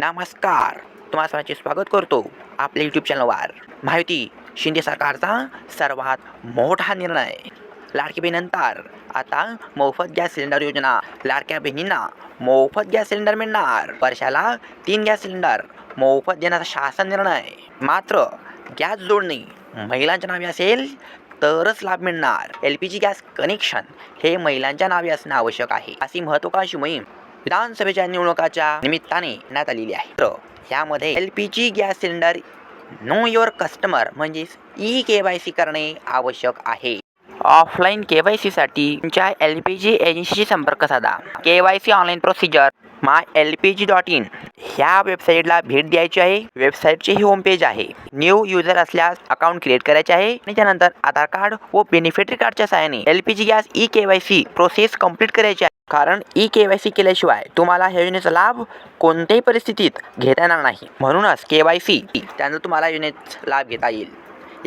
नमस्कार. तुम्हा सर्वांचे स्वागत करतो आपल्या यूट्यूब चॅनलवर माहिती शिंदे सरकारचा सर्वात मोठा निर्णय. लाडकी बहिणीनंतर आता मोफत गॅस सिलेंडर योजना. लाडक्या बहिणींना मोफत गॅस सिलेंडर मिळणार. वर्षाला तीन गॅस सिलेंडर मोफत देण्याचा शासन निर्णय. मात्र गॅस जोडणी महिलांच्या नावे असेल तरच लाभ मिळणार. L P G gas connection हे महिलांच्या नावे असणं आवश्यक आहे. अशी महत्त्वाकांक्षी मोहीम विधानसभेच्या निवडणुकाच्या निमित्ताने करण्यात आलेली आहे. तर यामध्ये L P G gas cylinder know your customer म्हणजेच ई के वाय सी करणे आवश्यक आहे. ऑफलाईन के वाय सीसाठी तुमच्या एल पी जी एजन्सीशी संपर्क साधा. K Y C online procedure my L P G dot in ह्या वेबसाईटला भेट द्यायची आहे. वेबसाईटची ही होम पेज आहे. न्यू युजर असल्यास अकाउंट क्रिएट करायचे आहे. आणि त्यानंतर आधार कार्ड व बेनिफिटरी कार्डच्या सहाय्याने L P G gas E K Y C process complete करायची आहे. कारण ई के वाय सी केल्याशिवाय तुम्हाला ह्या योजनेचा लाभ कोणत्याही परिस्थितीत घेता येणार नाही. म्हणूनच के वाय सी त्यानं तुम्हाला योजनेचा लाभ घेता येईल.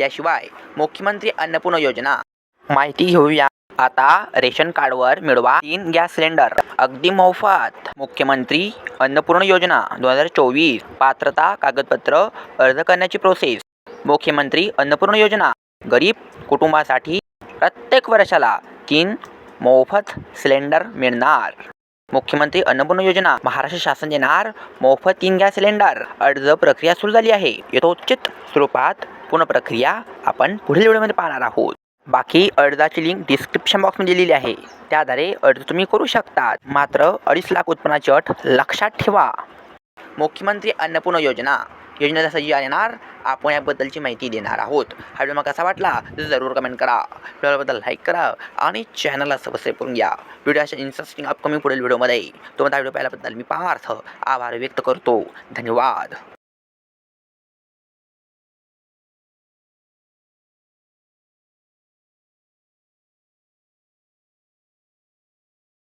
याशिवाय मुख्यमंत्री अन्नपूर्ण योजना. माहिती घेऊया. आता रेशन कार्डवर मिळवा तीन गॅस सिलेंडर. अगदी मोफत. मुख्यमंत्री अन्नपूर्ण योजना दोन हजार चोवीस. पात्रता कागदपत्र अर्ज करण्याची प्रोसेस मुख्यमंत्री अन्नपूर्ण योजना. गरीब कुटुंबासाठी प्रत्येक वर्षाला तीन मोफत सिलेंडर मिळणार. मुख्यमंत्री अन्नपूर्ण योजना महाराष्ट्र शासन देणार मोफत तीन गॅस सिलेंडर. अर्ज प्रक्रिया सुरू झाली आहे. यथोचित स्वरूपात पूर्ण प्रक्रिया आपण पुढील व्हिडिओमध्ये पाहणार आहोत. बाकी अर्जाची लिंक डिस्क्रिप्शन बॉक्समध्ये दिलेली आहे. त्याद्वारे अर्ज तुम्ही करू शकता मात्र अडीच लाख उत्पन्नाची अट लक्षात ठेवा. मुख्यमंत्री अन्नपूर्ण योजना योजना जसं देणार येणार आपण याबद्दलची माहिती देणार आहोत. हा व्हिडिओ कसा वाटला जरूर कमेंट करा. व्हिडिओबद्दल लाईक करा आणि चॅनलला सबस्क्राईब करून घ्या. व्हिडिओ अशा इंटरेस्टिंग अपकमिंग पुढील व्हिडिओमध्ये. तुम्हाला व्हिडिओ पाहिल्याबद्दल मी पार्थ आभार व्यक्त करतो. धन्यवाद.